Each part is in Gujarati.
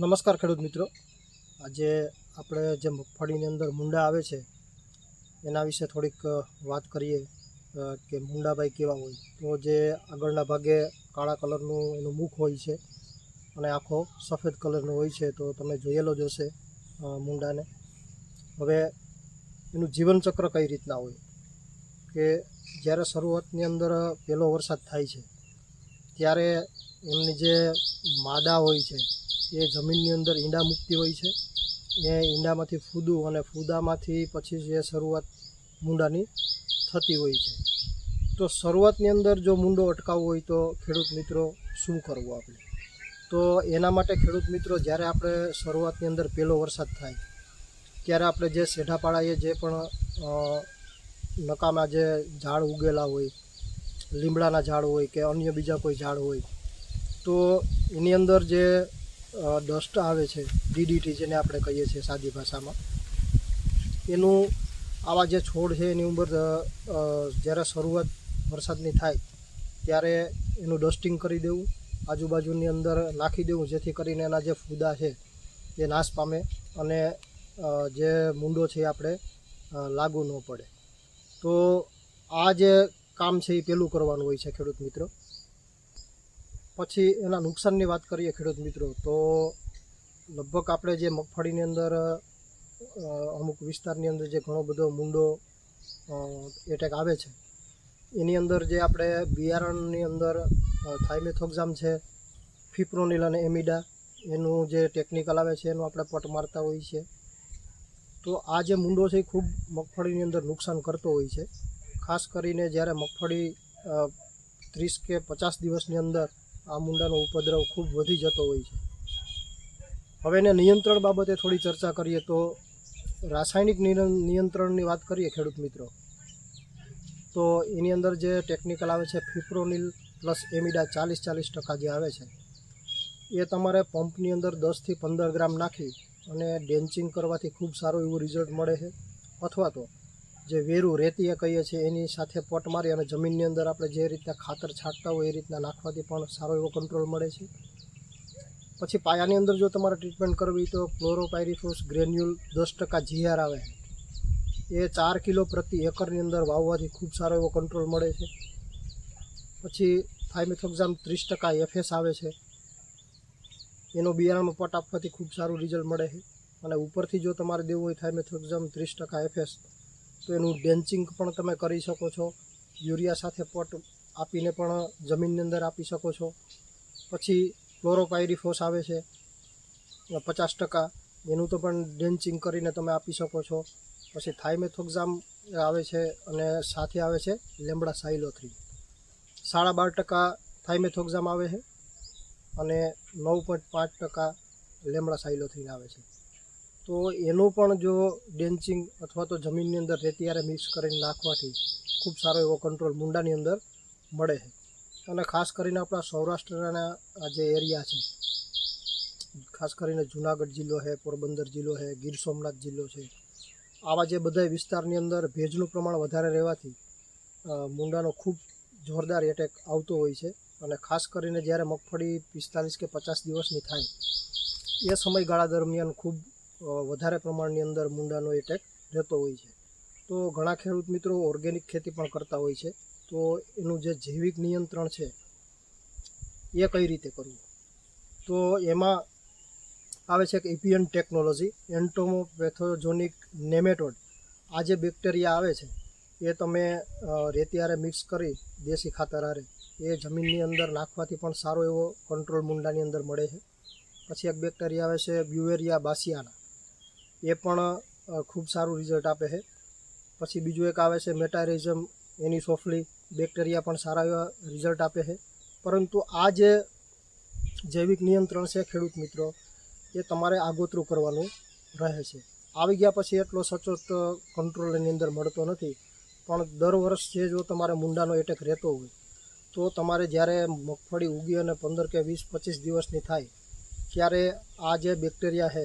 નમસ્કાર ખેડૂત મિત્રો. આજે આપણે જે મગફળીની અંદર મુંડા આવે છે, એના વિશે થોડીક વાત કરીએ કે મુંડાભાઈ કેવા હોય. તો જે આગળના ભાગે કાળા કલરનું એનું મુખ હોય છે અને આખો સફેદ કલરનો હોય છે, તો તમે જોયેલો જ હશે મુંડાને. હવે એનું જીવનચક્ર કઈ રીતના હોય? કે જ્યારે શરૂઆતની અંદર પહેલો વરસાદ થાય છે, ત્યારે એમની જે માદા હોય છે એ જમીનની અંદર ઈંડા મૂકતી હોય છે. એ ઈંડામાંથી ફૂદું અને ફૂદામાંથી પછી જે શરૂઆત મૂંડાની થતી હોય છે. તો શરૂઆતની અંદર જો મૂંડો અટકાવવો હોય તો ખેડૂત મિત્રો શું કરવું આપણે? તો એના માટે ખેડૂત મિત્રો જ્યારે આપણે શરૂઆતની અંદર પહેલો વરસાદ થાય, ત્યારે આપણે જે શેઢાપાળાએ જે પણ નકામા જે ઝાડ ઉગેલા હોય, લીમડાના ઝાડ હોય કે અન્ય બીજા કોઈ ઝાડ હોય, તો એની અંદર જે ડસ્ટ આવે છે, ડીડીટી જેને આપણે કહીએ છીએ સાદી ભાષામાં. એનું આવા જે છોડ છે, એની ઉપર જ્યારે શરૂઆત વરસાદની થાય, ત્યારે એનું ડસ્ટિંગ કરી દેવું, આજુબાજુની અંદર નાખી દેવું, જેથી કરીને એના જે ફૂદા છે, એ નાશ પામે અને જે મૂંડો છે એ આપણે લાગુ ન પડે. તો આ જે કામ છે એ પેલું કરવાનું હોય છે, ખેડૂત મિત્રો. પછી એના નુકસાનની વાત કરીએ ખેડૂત મિત્રો, તો લગભગ આપણે જે મગફળીની અંદર અમુક વિસ્તારની અંદર જે ઘણો બધો મૂંડો એટેક આવે છે, એની અંદર જે આપણે બિયારણની અંદર થાઇમેથોક્ઝામ છે ફિપ્રોનિલ અને એમિડા એનું જે ટેકનિકલ આવે છે, એનું આપણે પટ મારતા હોઈએ છીએ. તો આ જે મૂંડો છે એ ખૂબ મગફળીની અંદર નુકસાન કરતો હોય છે. ખાસ કરીને જ્યારે મગફળી ત્રીસ કે પચાસ દિવસની અંદર આ મુંડાનો ઉપદ્રવ ખૂબ વધી જતો હોય છે. હવે એને નિયંત્રણ બાબતે થોડી ચર્ચા કરીએ તો રાસાયણિક નિયંત્રણની વાત કરીએ ખેડૂત મિત્રો. તો એની અંદર જે ટેકનિકલ આવે છે ફિપ્રોનિલ પ્લસ એમિડા ચાલીસ ચાલીસ ટકા જે આવે છે, એ તમારે પંપની અંદર દસથી પંદર ગ્રામ નાખી અને ડેન્ચિંગ કરવાથી ખૂબ સારું એવું રિઝલ્ટ મળે છે. અથવા તો જે વેરું રેતીએ કહીએ છીએ, એની સાથે પોટ મારી અને જમીનની અંદર આપણે જે રીતના ખાતર છાંટતા હોય એ રીતના નાખવાથી પણ સારો એવો કંટ્રોલ મળે છે. પછી પાયાની અંદર જો તમારે ટ્રીટમેન્ટ કરવી તો ક્લોરોપાયરીફોસ ગ્રેન્યુલ દસ ટકા જીઆર આવે. એ ચાર કિલો પ્રતિ એકરની અંદર વાવવાથી ખૂબ સારો એવો કંટ્રોલ મળે છે. પછી થાઇમેથોક્ઝામ ત્રીસ ટકા એફએસ આવે છે. એનો બિયારણમાં પટ આપવાથી ખૂબ સારું રિઝલ્ટ મળે છે. અને ઉપરથી જો તમારે દેવું હોય થાઇમેથોક્ઝામ ત્રીસ ટકા એફએસ તો એનું ડેન્ચિંગ પણ તમે કરી શકો છો. યુરિયા સાથે પોટ આપીને પણ જમીનની અંદર આપી શકો છો. પછી ક્લોરોપાયરીફોસ આવે છે. પચાસ ટકા. એનું તો પણ ડેન્ચિંગ કરીને તમે આપી શકો છો. પછી થાઇમેથોક્ઝામ આવે છે અને સાથે આવે છે લેમડા સાઇલોથ્રી સાડા બાર ટકા થાઇમેથોક્ઝામ આવે છે અને નવ પોઈન્ટ પાંચ ટકા લેમડા સાઇલોથ્રીન આવે છે. તો એનું પણ જો ડેન્સિંગ અથવા તો જમીનની અંદર રેતિયારે મિક્સ કરીને નાખવાથી ખૂબ સારો એવો કંટ્રોલ મુંડાની અંદર મળે છે. અને ખાસ કરીને આપણા સૌરાષ્ટ્રના આ જે એરિયા છે, ખાસ કરીને જુનાગઢ જિલ્લો છે, પોરબંદર જિલ્લો છે, ગીર સોમનાથ જિલ્લો છે, આવા જે બધા વિસ્તારની અંદર ભેજનું પ્રમાણ વધારે રહેવાથી મુંડાનો ખૂબ જોરદાર એટેક આવતો હોય છે. અને ખાસ કરીને જ્યારે મગફળી પિસ્તાલીસ કે પચાસ દિવસની થાય, એ સમયગાળા દરમિયાન ખૂબ વધારે પ્રમાણની અંદર મુંડાનો એટેક રહેતો હોય છે. તો ઘણા ખેડૂત મિત્રો ઓર્ગેનિક ખેતી પણ કરતા હોય છે. તો એનું જે જૈવિક નિયંત્રણ છે, એ કઈ રીતે કરવું? તો એમાં આવે છે કે ઇપિયન ટેકનોલોજી, એન્ટોમોપેથોજોનિક નેમેટોડ, આ જે બેક્ટેરિયા આવે છે, એ તમે રેતિયારે મિક્સ કરી દેશી ખાતર હારે, એ જમીનની અંદર નાખવાથી પણ સારો એવો કંટ્રોલ મુંડાની અંદર મળે છે. પછી એક બેક્ટેરિયા આવે છે બ્યુએરિયા બાસિયાના. એ પણ ખૂબ સારું રિઝલ્ટ આપે છે. પછી બીજું એક આવે છે મેટારિઝમ એની સોફલી બેક્ટેરિયા પણ સારા એવા રિઝલ્ટ આપે છે. પરંતુ આ જે જૈવિક નિયંત્રણ છે ખેડૂત મિત્રો, એ તમારે આગોતરું કરવાનું રહે છે. આવી ગયા પછી એટલો સચોટ કંટ્રોલ એની અંદર મળતો નથી. પણ દર વર્ષ જે જો તમારે મુંડાનો એટેક રહેતો હોય, તો તમારે જ્યારે મગફળી ઉગી અને પંદર કે વીસ પચીસ દિવસની થાય, ત્યારે આ જે બેક્ટેરિયા છે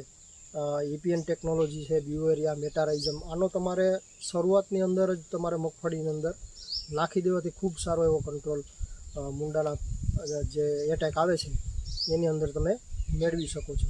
ઇપીએન ટેકનોલોજી છે બ્યુએરિયા મેટારાઇઝમ આનો તમારે શરૂઆતની અંદર જ તમારે મગફળીની અંદર નાખી દેવાથી ખૂબ સારો એવો કંટ્રોલ મુંડાના જે એટેક આવે છે, એની અંદર તમે મેળવી શકો છો.